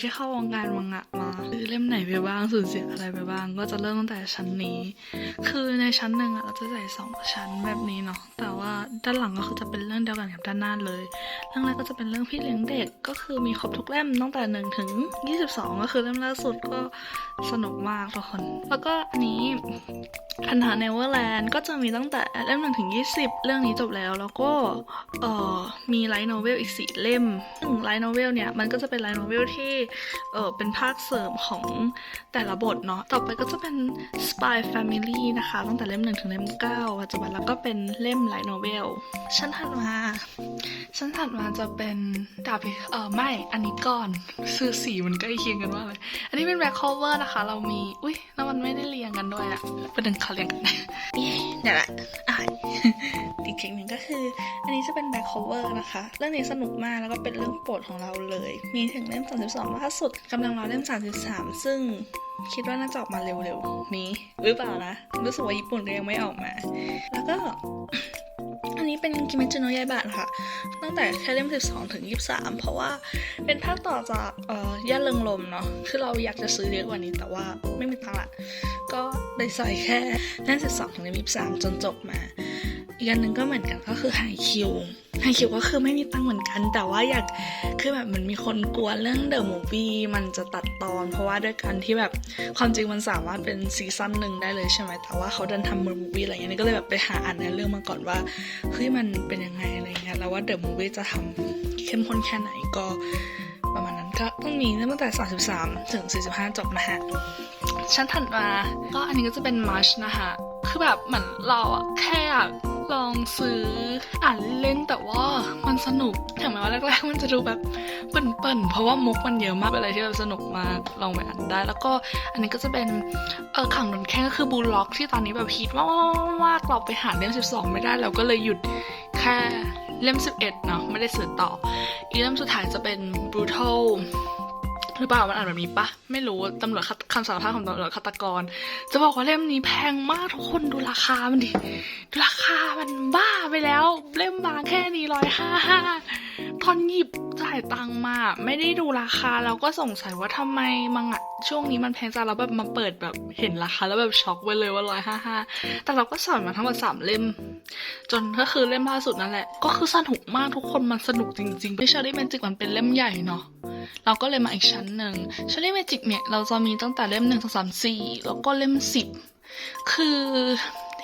ที่เข้าวงการมังงะมาซื้อเล่มไหนไปบ้างสูญเสียอะไรไปบ้าง ก็จะเริ่มตั้งแต่ชั้นนี้ คือในชั้นหนึ่งอะเราจะใส่สองชั้นแบบนี้เนาะแต่ว่าด้านหลังก็คือจะเป็นเรื่องเดียวกันกับด้านหน้าเลยเรื่องแรกก็จะเป็นเรื่องพี่เลี้ยงเด็กก็คือมีครบทุกเล่มตั้งแต่หนึ่งถึงยี่สิบสองก็คือเล่มล่าสุดก็สนุกมากทุกคน แล้วก็อันนี้คันหาเนเวอร์แลนด์ก็จะมีตั้งแต่เล่มหนึ่งถึงยี่สิบเรื่องนี้จบแล้วแล้วก็เอ่อ มีไลท์โนเวลอีกสี่เล่ม ซึ่งไลท์โนเวลเนี่ย มันก็จะเป็นไลท์โนเวลที่เออเป็นภาคเสริมของแต่ละบทเนาะ ต่อไปก็จะเป็น Spy Family นะคะ ตั้งแต่เล่มหนึ่งถึงเล่มเก้าปัจจุบันแล้วก็เป็นเล่มไลท์โนเวล ชั้นถัดมา ชั้นถัดมาจะเป็นดาบเออไม่ อันนี้ก่อน ซื้อสีมันใกล้เคียงกันมากเลย อันนี้เป็นแบ็คโคเวอร์นะคะ เรามี อุ้ยแล้วมันไม่ได้เรียงกันด้วยอะประเด็นเขาเรียงกันนี่เดี๋ยวละอะอีกเทคหนึ่งก็คือ อันนี้จะเป็นแบ็คโคเวอร์นะคะ เรื่องนี้สนุกมากแล้วก็เป็นเรื่องโปรดของเราเลย มีถึงเล่ม 32ล่าสุดกำลังรอเล่ม 33 ซึ่งคิดว่าน่าจะออกมาเร็วๆนี้ หรือเปล่านะ รู้สึกว่าญี่ปุ่นก็ยังไม่ออกมา แล้วก็อันนี้เป็นกิเมจิโนะยายบะค่ะ ตั้งแต่แค่เล่ม 12 ถึง 23 เพราะว่าเป็นภาคต่อจากเอ่อย่าเริงลมเนาะคือเราอยากจะซื้อเยอะกว่านี้แต่ว่าไม่มีตังค์ละก็เลยใส่แค่เล่ม 12 ถึงเล่ม23 จนจบมา อีกอันหนึ่งก็เหมือนกันก็คือไฮคิวไฮคิวก็คือไม่มีตังเหมือนกัน แต่ว่าอยากคือแบบมันมีคนกลัวเรื่องเดอะมูฟวี่มันจะตัดตอน เพราะว่าด้วยการที่แบบความจริงมันสามารถเป็นซีซั่นหนึ่งได้เลยใช่ไหมแต่ว่าเขาดันทำมูฟวี่อะไรเงี้ยนี่ก็เลยแบบไปหาอ่านในเรื่องมาก่อนว่าเฮ้ยมันเป็นยังไงอะไรเงี้ยแล้วว่าเดอะมูฟวี่จะทำเข้มข้นแค่ไหนก็ประมาณนั้นก็ต้องมีตั้งแต่ 33 ถึง 45 จบนะฮะ ชั้นถัดมา ก็อันนี้ก็จะเป็นมัชนะคะ คือแบบเหมือนเราอะแค่อยาก ลองซื้ออ่านเล่นแต่ว่ามันสนุกถึงแม้ว่าแรกๆมันจะดูแบบเปิ่นๆเพราะว่ามุกมันเยอะมากเป็นอะไรที่แบบสนุกมากลองไปอ่านได้ แล้วก็อันนี้ก็จะเป็นเออขังโดนแค่ก็คือบูลล็อกที่ตอนนี้แบบฮิตมากๆเราไปหาเล่ม 12 ไม่ได้เราก็เลยหยุดแค่เล่ม 11 เนาะไม่ได้ซื้อต่อ อีเล่มสุดท้ายจะเป็น brutal หรือเปล่ามันอ่านแบบนี้ปะไม่รู้ตำรวจคำสารภาพของตำรวจฆาตกร จะบอกว่าเล่มนี้แพงมากทุกคนดูราคามันดิราคามันบ้าไปแล้ว เล่มบางแค่นี้ร้อยห้าห้า ตอนหยิบจ่ายตังมาไม่ได้ดูราคาเราก็สงสัยว่าทำไมมังอะช่วงนี้มันแพงจังแล้วแบบมาเปิดแบบเห็นราคาแล้วแบบช็อกไปเลยว่าร้อยห้าห้าแต่เราก็สอนมาทั้งหมดสามเล่ม จนก็คือเล่มล่าสุดนั่นแหละ ก็คือสนุกมากทุกคนมันสนุกจริงๆไม่เชอรี่แมจิกมันเป็นเล่มใหญ่เนาะเราก็เลยมาอีกชั้นหนึ่งเชอรี่เมจิกเนี่ยเราจะมีตั้งแต่เล่มหนึ่งสองสามสี่แล้วก็เล่มสิบคือ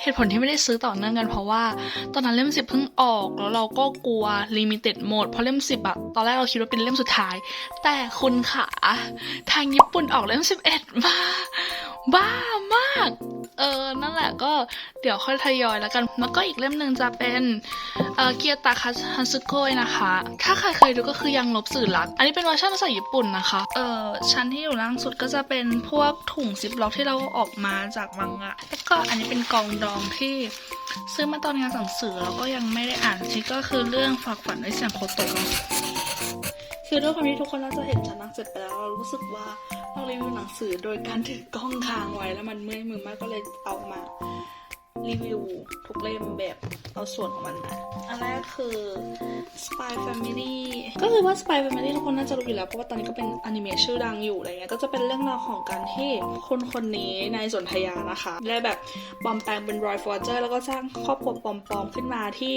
เหตุผลที่ไม่ได้ซื้อต่อเนื่องกันเพราะว่า ตอนนั้นเล่มสิบเพิ่งออกแล้วเราก็กลัวลิมิเต็ดหมดเพราะเล่มสิบอะตอนแรกเราคิดว่าเป็นเล่มสุดท้าย แต่คุณขาทางญี่ปุ่นออกเล่มสิบเอ็ดมา บ้ามาก เออ นั่นแหละก็เดี๋ยวค่อยทยอยแล้วกัน แล้วก็อีกเล่มหนึ่งจะเป็นเกียร์ตาคาฮันซึโกยนะคะ ถ้าใครเคยดูก็คือยังลบสื่อรัก อันนี้เป็นเวอร์ชันภาษาญี่ปุ่นนะคะ เออชั้นที่อยู่ล่างสุดก็จะเป็นพวกถุงซิปล็อกที่เราออกมาจากมังงะ แล้วก็อันนี้เป็นกองดองที่ซื้อมาตอนงานสั่งสือแล้วก็ยังไม่ได้อ่านที่ก็คือเรื่องฝากฝันด้วยเสียงโคโตะเนอะ คือด้วยความที่ทุกคนน่าจะเห็นฉันนั่งเสร็จไปแล้วเรารู้สึกว่าเรารีวิวหนังสือโดยการถือกล้องค้างไว้แล้วมันเมื่อยมือมากก็เลยเอามา รีวิวทุกเล่มแบบเอาส่วนของมันมาอันแรกคือ Spy Family ก็คือว่า Spy Family ทุกคนน่าจะรู้อยู่แล้ว เพราะว่าตอนนี้ก็เป็นอนิเมะชื่อดังอยู่อะไรเงี้ยก็จะเป็นเรื่องราวของการที่คนคนนี้ในสนธยานะคะได้แบบปลอมแปลงเป็นรอยฟอร์เจอร์แล้วก็สร้างครอบครัวปลอมๆขึ้นมาที่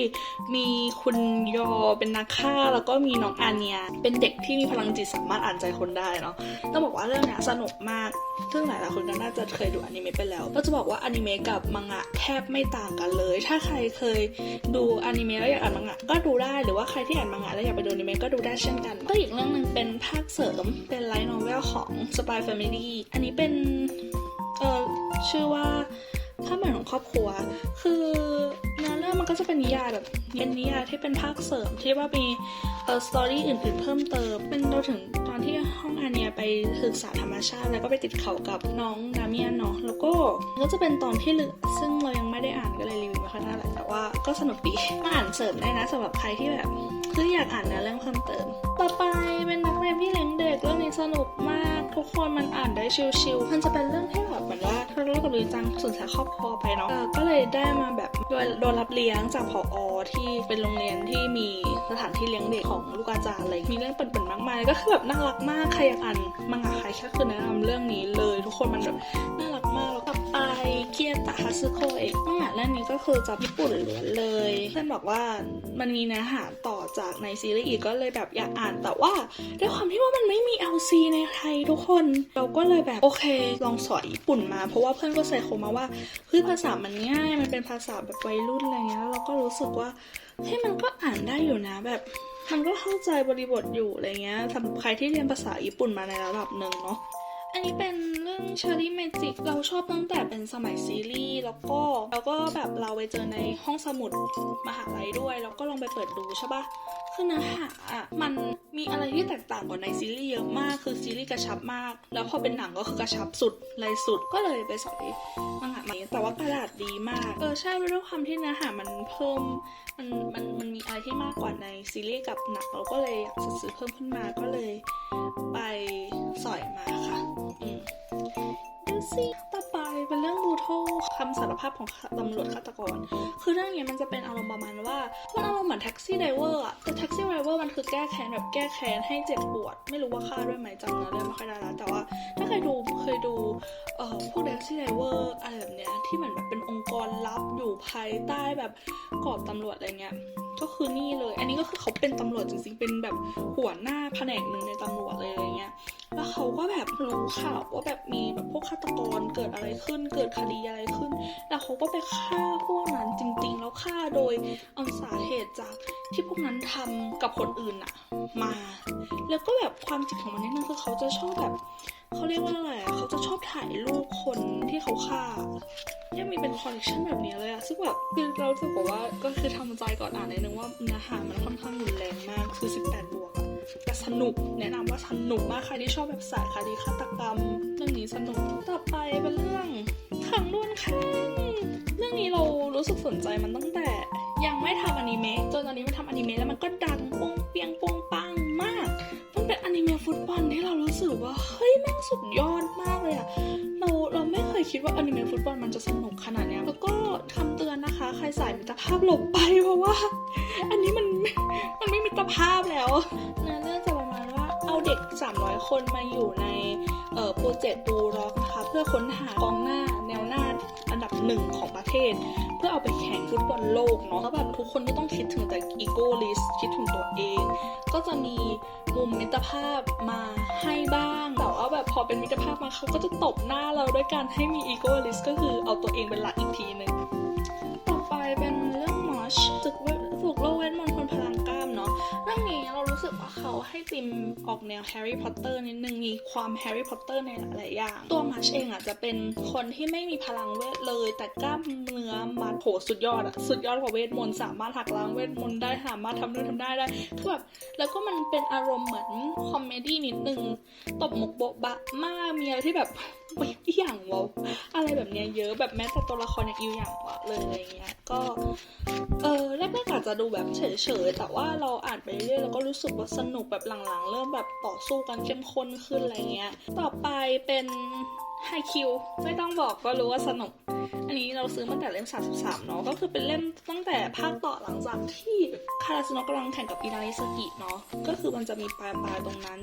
มีคุณยอเป็นนักฆ่าแล้วก็มีน้องอาเนีย เป็นเด็กที่มีพลังจิตสามารถอ่านใจคนได้เนาะต้องบอกว่าเรื่องเนี้ยสนุกมากซึ่งหลายๆคนก็น่าจะเคยดูอนิเมะไปแล้ว ก็จะบอกว่าอนิเมะกับมังงะแทบไม่ต่างกันเลย ถ้าใครเคยดูอนิเมะแล้วอยากอ่านมังงะก็ดูได้หรือว่าใครที่อ่านมังงะแล้วอยากไปดูอนิเมะก็ดูได้เช่นกัน ก็อีกเรื่องหนึ่งเป็นภาคเสริมเป็นไลท์โนเวลของ Spy Family อันนี้เป็นเออชื่อว่า ภาพเหมือนของครอบครัว คือเนื้อเรื่องมันก็จะเป็นนิยายแบบเป็นนิยายที่เป็นภาคเสริมที่ว่ามีเออสตอรี่อื่นๆเพิ่มเติมเป็นเราถึงตอนที่ห้องอาเนียไปศึกษาธรรมชาติ แล้วก็ไปติดเขากับน้องดาเมียนเนาะแล้วก็ก็จะเป็นตอนที่เลือซึ่งเรายังไม่ได้อ่านก็เลยรีวิวไม่ค่อยได้แหละแต่ว่าก็สนุกดีมาอ่านเสริมได้นะสำหรับใครที่แบบคืออยากอ่านเนื้อเรื่องเพิ่มเติม ต่อไปเป็นนักเรียนพี่เลี้ยงเด็กเรื่องนี้สนุกมากทุกทุกคนมันอ่านได้ชิลๆมันจะเป็นเรื่องที่ แบบเหมือจ้าเรากับลุยจังสูญเสียครอบครัวไปเนาะก็เลยได้มาแบบโดยโดนรับเลี้ยงจากผอที่เป็นโรงเรียนที่มีสถานที่เลี้ยงเด็กของลูกอาจารย์อะไรมีเรื่องเปิ่นๆมากมายก็คือแบบน่ารักมากใครอยากอ่านมังงะใครแค่คือแนะนำเรื่องนี้เลย ทุกคนมันแบบน่ารักมากแล้ว ก็ไปเกียตะฮัสึโคเอกมังงะเรื่องนี้ก็คือจากญี่ปุ่นล้วนเลยเพื่อนบอกว่ามันมีเนื้อหาต่อจากในซีรีส์อีกก็เลยแบบอยากอ่าน แต่ว่าด้วยความที่ว่ามันไม่มี LC ในไทยทุกคน เราก็เลยแบบโอเค ลองสอนญี่ปุ่นมา เพราะว่าเพื่อนก็ใส่โคมาว่าเฮ้ยภาษามันง่าย มันเป็นภาษาแบบวัยรุ่นอะไรเงี้ยแล้วเราก็รู้สึกว่าเฮ้ยมันก็อ่านได้อยู่นะแบบมันก็เข้าใจบริบทอยู่อะไรเงี้ยสำหรับใครที่เรียนภาษาญี่ปุ่นมาในระดับหนึ่งเนาะ อันนี้เป็นเรื่อง Cherry Magic เราชอบตั้งแต่เป็นสมัยซีรีส์แล้วก็แล้วก็แบบเราไปเจอในห้องสมุดมหาลัยด้วย แล้วก็ลองไปเปิดดูใช่ปะคือเนื้อหาอะมันมีอะไรที่แตกต่างกว่าในซีรีส์เยอะมากคือซีรีส์กระชับมาก แล้วพอเป็นหนังก็คือกระชับสุดเลยสุดก็เลยไปสอยมังงะมาแต่ว่ากระดาษดีมากเออใช่ด้วยความที่เนื้อหามันเพิ่มมันมันมันมีอะไรที่มากกว่าในซีรีส์กับหนังเราก็เลยอยากซื้อเพิ่มขึ้นมาก็เลยไปำสารภาพของตำรวจฆาตกร คือเรื่องนี้มันจะเป็นอารมณ์ประมาณว่ามันอารมณ์เหมือนแท็กซี่ไดเวอร์อะแต่แท็กซี่ไดเวอร์มันคือแก้แค้นแบบแก้แค้นให้เจ็บปวด ไม่รู้ว่าฆ่าด้วยไหมจำเนื้อเรื่องไม่ค่อยได้แล้วแต่ว่าถ้าเคยดูเคยดูเอ่อพวกแท็กซี่ไดเวอร์อะไรแบบเนี้ยที่เหมือนแบบเป็นองค์กรลับอยู่ภายใต้แบบกรอบตำรวจอะไรเงี้ย ก็คือนี่เลย อันนี้ก็คือเขาเป็นตำรวจจริงๆ เป็นแบบหัวหน้าแผนกหนึ่งในตำรวจเลยอะไรเงี้ย แล้วเขาก็แบบรู้ข่าวว่าแบบมีแบบพวกฆาตกรเกิดอะไรขึ้น เกิดคดีอะไรขึ้น แล้วเขาก็ไปฆ่าพวกนั้นจริง ๆ แล้วฆ่าโดยเอาสาเหตุจากที่พวกนั้นทำกับคนอื่นอะมา แล้วก็แบบความจริงของมันนิดนึงคือเขาจะชอบแบบเขาเรียกว่าอะไรอะเขาจะชอบถ่ายรูปคน ที่เขาฆ่า ยังมีเป็นคอลเลคชันแบบนี้เลยอะซึ่งแบบคือเรารู้สึกว่าก็คือทำใจก่อนอ่านเลยนึงว่าเนื้อหามันค่อนข้างรุนแรงมากคือ 18 บวกอะแต่สนุกแนะนำว่าสนุกมากใครที่ชอบแบบสายคดีฆาตกรรมเรื่องนี้สนุกต่อไปเป็นเรื่องขังดวนข้างเรื่องนี้เรารู้สึกสนใจมันตั้งแต่ ยังไม่ทำอนิเมะจนตอนนี้มันทำอนิเมะแล้วมันก็ดังโป้งเปียงโป้งปังมากมันเป็นอนิเมะฟุตบอลที่เรารู้สึกว่าเฮ้ยแม่งสุดยอด ดว่าอนิเมะฟุตบอลมันจะสนุกขนาดเนี้ยแล้วก็คำเตือนนะคะ ใครสายมิตรภาพหลบไปเพราะว่า อันนี้มันมันไม่มิตรภาพแล้วเนื้อเรื่องจะประมาณว่าเอาเด็ก 300 คนมาอยู่ในโปรเจกต์ดูร็อกนะคะเพื่อค้นหาก หนึ่งของประเทศ เพื่อเอาไปแข่งฟุตบอลโลกเนาะแล้วแบบทุกคนก็ต้องคิดถึงแต่อีโก้ลิสคิดถึงตัวเอง ก็จะมีมุมมิตรภาพมาให้บ้าง แต่ว่าแบบพอเป็นมิตรภาพมาเขาก็จะตบหน้าเราด้วยการให้มีอีโก้ลิสก็คือเอาตัวเองเป็นหลักอีกทีหนึ่งต่อไปเป็นเรื่องมอชฝึกฝึกโลกเวนมน รื่องนี้เรารู้สึกว่าเขาให้ติมออกแนวแฮร์รี่พอตเตอร์นิดนึงมีความแฮร์รี่พอตเตอร์ในหลายๆอย่าง ตัวมัชเองอะจะเป็นคนที่ไม่มีพลังเวทเลย แต่กล้ามเนื้อมัดโหสุดยอดอะสุดยอดกว่าเวทมนต์สามารถหักล้างเวทมนต์ได้สามารถทำนู่นทำได้ได้คือแบบแล้วก็มันเป็นอารมณ์เหมือนคอมเมดี้นิดนึงตบมุกโบ๊ะบะมากมีอะไรที่แบบอีหยังวะอะไรแบบเนี้ยเยอะแบบแม้แต่ตัวละครอย่างอิวอย่างวะเลยอะไรเงี้ยก็เอ แรกๆอาจจะดูแบบเฉยๆแต่ว่าเราอ่านไปเรื่อยๆแล้วก็รู้สึกว่าสนุกแบบหลังๆ เริ่มแบบต่อสู้กันเข้มข้นขึ้นอะไรเงี้ย ต่อไปเป็นไฮคิวไม่ต้องบอกก็รู้ว่าสนุก อันนี้เราซื้อมาแต่เล่ม 33 เนาะก็คือเป็นเล่มตั้งแต่ภาคต่อหลังจากที่คาราสโนะกำลังแข่งกับอินาริสกิเนาะก็คือมันจะมีปลายปลายตรงนั้น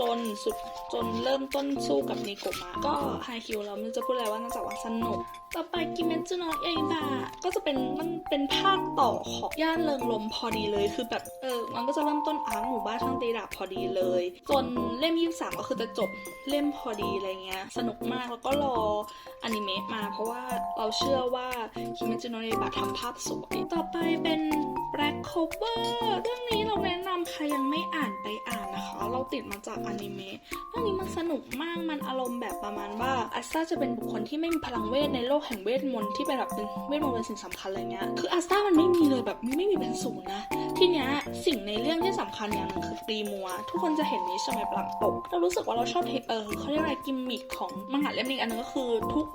จนสุดจนเริ่มต้นสู้กับนิโกะมาก็ไฮคิวเราม่ยจะพูดอะไรว่านอกจากว่าสนุกต่อไปกิเมจิโนะยาอิบะก็จะเป็นมันเป็นภาคต่อของย่านเริงลมพอดีเลยคือแบบเออมันก็จะเริ่มต้นอาร์หมู่บ้านช่างตีดาบพอดีเลย จนเล่ม23ก็คือจะจบเล่มพอดีอะไรเงี้ยสนุกมากแล้วก็รออนิเมะมาเพราะว่าเราเชื่อว่าคิมจิโนะยาอิบะทำภาพสวย ต่อไปเป็น Black Cover เรื่องนี้เราแนะนำใครยังไม่อ่านไปอ่านนะคะ เราติดมาจากอนิเมะเรื่องนี้มันสนุกมากมันอารมณ์แบบประมาณว่าอัสตาจะเป็นบุคคลที่ไม่มีพลังเวทในโลกแห่งเวทมนต์ที่เป็นแบบเป็นเวทมนต์เป็นสิ่งสำคัญอะไรเงี้ยคืออัสตามันไม่มีเลยแบบไม่มีเป็นศูนย์นะทีเนี้ยสิ่งในเรื่องที่สำคัญอย่างนึงคือปรีมัว ทุกคนจะเห็นนี้ใช่ไหมหลังปกเรารู้สึกว่าเราชอบเทเออเขาเรียกอะไรกิมมิคของมังงะเล่มนี้อันนึงก็คือทุก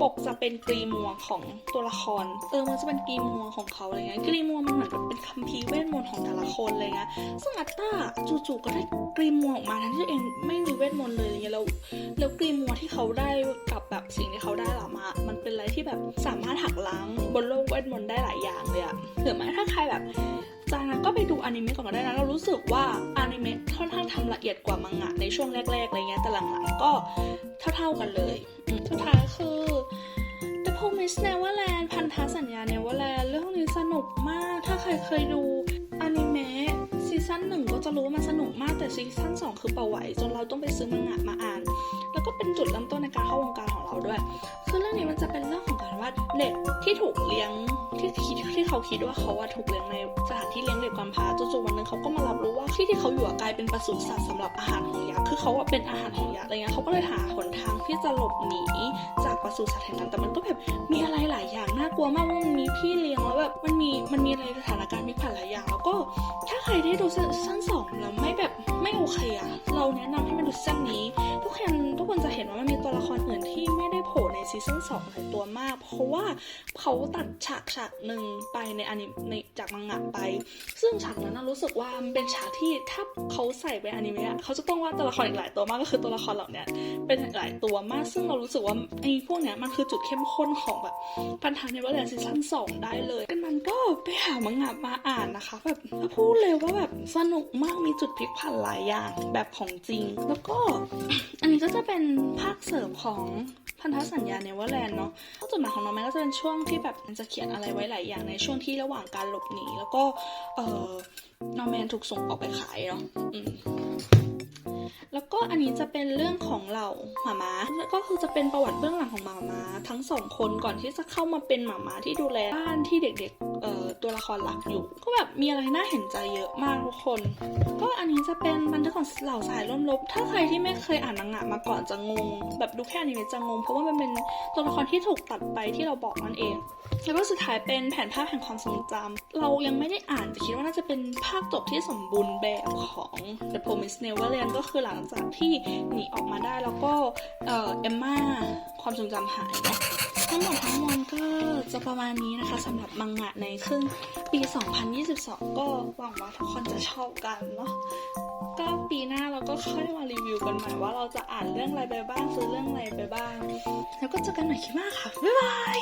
ปกจะเป็นกรีมัวของตัวละคร เออ มันจะเป็นกรีมัวของเขาอะไรเงี้ย กรีมัวมันเหมือนกับเป็นคัมภีร์เวทมนต์ของแต่ละคนเงี้ยซึ่งอัตตาจู่ๆก็ได้กรีมัวออกมาทั้งที่ตัวเองไม่มีเวทมนต์เลยอะไรเงี้ย แล้ว แล้วกรีมัวที่เขาได้กับแบบสิ่งที่เขาได้หละมา มันเป็นอะไรที่แบบสามารถหักล้างบนโลกเวทมนต์ได้หลายอย่างเลยอะหรือแม้ถ้าใครแบบ จากนั้นก็ไปดูอนิเมะก่อนก็ได้นะเรารู้สึกว่าอนิเมะค่อนข้างทำละเอียดกว่ามังงะในช่วงแรกๆอะไรเงี้ยแต่หลังๆก็เท่าๆกันเลยอืมสุดท้ายคือ The Promise Neverland พันธสัญญา Neverland เรื่องนี้สนุกมาก ถ้าใครเคยดูอนิเมะซีซั่นหนึ่งก็จะรู้ว่ามันสนุกมากแต่ซีซั่นสองคือเป่าไหว จนเราต้องไปซื้อมังงะมาอ่าน แล้วก็เป็นจุดเริ่มต้นในการเข้าวงการของเราด้วย คือเรื่องนี้มันจะเป็นเรื่องของการว่าเด็กที่ถูกเลี้ยง ที่คิดที่เขาคิดว่าเขาว่าถูกเลี้ยงในสถานที่เลี้ยงเด็กกำพร้าจู่ๆวันหนึงเขาก็มารับรู้ว่าที่ที่เขาอยู่กลายเป็นปศุสัตว์สำหรับอาหารของยักษ์คือเขาอะเป็นอาหารของยักษ์อะไรเงี้ยเขาก็เลยหาหนทางที่จะหลบหนีจากปศุสัตว์แห่งนั้นแต่มันก็แบบมีอะไรหลายอย่างน่ากลัวมากว่ามันมีพี่เลี้ยงแล้วแบบมันมีมันมีอะไรสถานการณ์พลิกผันหลายอย่าง แล้วก็ถ้าใครได้ดูซีซั่นสองแล้วไม่แบบไม่โอเคอะเราแนะนำให้มาดูซีซั่นนี้ทุกคน ซีซั่นสองหลายตัวมาก เพราะว่าเขาตัดฉากฉากหนึ่งไปในอนิในจากมังงะไป ซึ่งฉากนั้นนะรู้สึกว่ามันเป็นฉากที่ถ้าเขาใส่ไปอนิเมะเขาจะต้องวาดตัวละครอีกหลายตัวมากก็คือตัวละครเหล่านี้เป็นหลายตัวมาก ซึ่งเรารู้สึกว่าไอ้พวกเนี้ยมันคือจุดเข้มข้นของแบบพันธะในวอลเลนซีซั่นสองได้เลยดังนั้นก็ไปหามังงะมาอ่านนะคะแบบพูดเลยว่าแบบสนุกมากมีจุดพลิกผันหลายอย่างแบบของจริง แล้วก็อันนี้ก็จะเป็นภาคเสริมของ พันธสัญญาเนเวอร์แลนด์เนาะข้อจดหมายของน้องแม่ก็จะเป็นช่วงที่แบบมันจะเขียนอะไรไว้หลายอย่างในช่วงที่ระหว่างการหลบหนีแล้วก็เออน้องแมนถูกส่งออกไปขายเนาะอืมแล้วก็อันนี้จะเป็นเรื่องของเหล่าหมามาแล้วก็คือจะเป็นประวัติเบื้องหลังของหมามาทั้งสองคนก่อนที่จะเข้ามาเป็นหมามาที่ดูแลบ้านที่เด็กๆเอ่อ ตัวละครหลักอยู่ ก็แบบมีอะไรน่าเห็นใจเยอะมากทุกคน ก็อันนี้จะเป็นบันทึกของเหล่าสายร่วมลบ ถ้าใครที่ไม่เคยอ่านมังงะมาก่อนจะงง แบบดูแค่อนิเมะจะงง เพราะว่ามันเป็นตัวละครที่ถูกตัดไปที่เราบอกนั่นเองแล้วก็สุดท้ายเป็นแผนภาพแห่งความทรงจำเรายังไม่ได้อ่านแต่คิดว่าน่าจะเป็นภาคจบที่สมบูรณ์แบบของ The Promise Neverland ก็คือหลังจากที่หนีออกมาได้แล้วก็เอ่อเอมม่าความทรงจำหายเนาะทั้งหมดทั้งมวลก็จะประมาณนี้นะคะสำหรับมังงะในครึ่งปี 2022 ก็หวังว่าทุกคนจะชอบกันเนาะก็ หน้าเราก็ค่อยมารีวิวกันใหม่ว่าเราจะอ่านเรื่องอะไรไปบ้างซื้อเรื่องอะไรไปบ้าง แล้วก็เจอกันใหม่คลิปหน้าค่ะ บ๊ายบาย